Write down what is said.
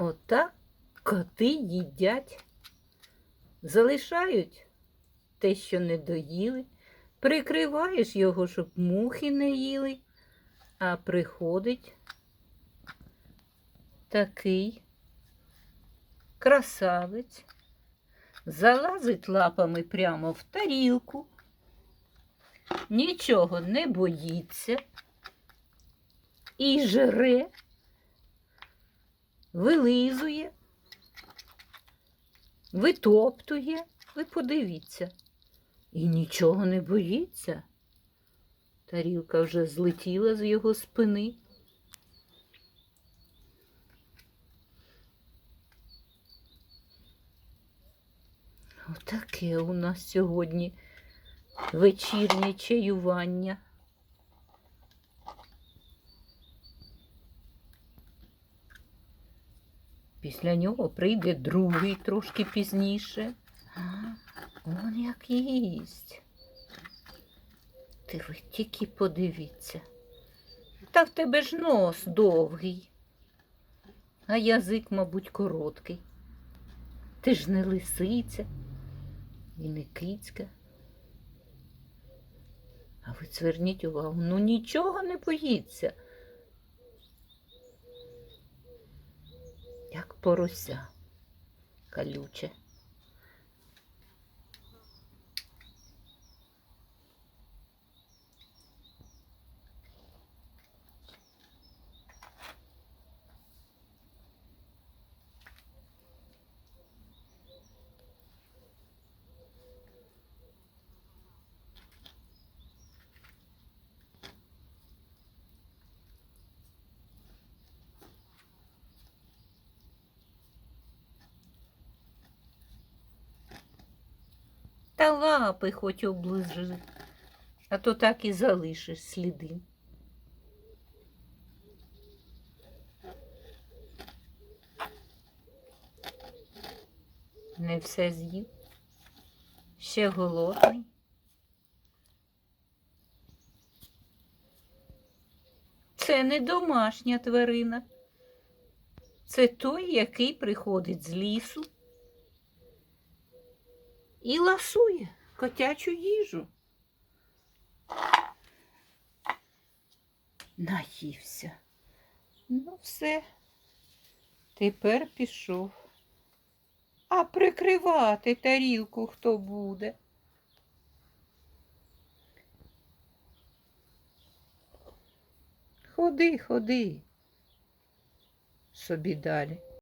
Отак коти їдять. Залишають те, що не доїли, прикриваєш його, щоб мухи не їли, а приходить такий красавець, залазить лапами прямо в тарілку, нічого не боїться. І жре, вилизує, витоптує. Ви подивіться. І нічого не боїться. Тарілка вже злетіла з його спини. Отаке у нас сьогодні вечірнє чаювання. Після нього прийде другий трошки пізніше. Он як їсть. Ти ви тільки подивіться. Та в тебе ж нос довгий, а язик, мабуть, короткий. Ти ж не лисиця і не кицька. А ви зверніть увагу, ну нічого не боїться. Як порося колюче. Та лапи хоч оближи, а то так і залишиш сліди. Не все з'їв. Ще голодний. Це не домашня тварина. Це той, який приходить з лісу і ласує котячу їжу. Наївся. Ну, все, тепер пішов. А прикривати тарілку хто буде? Ходи, ходи собі далі.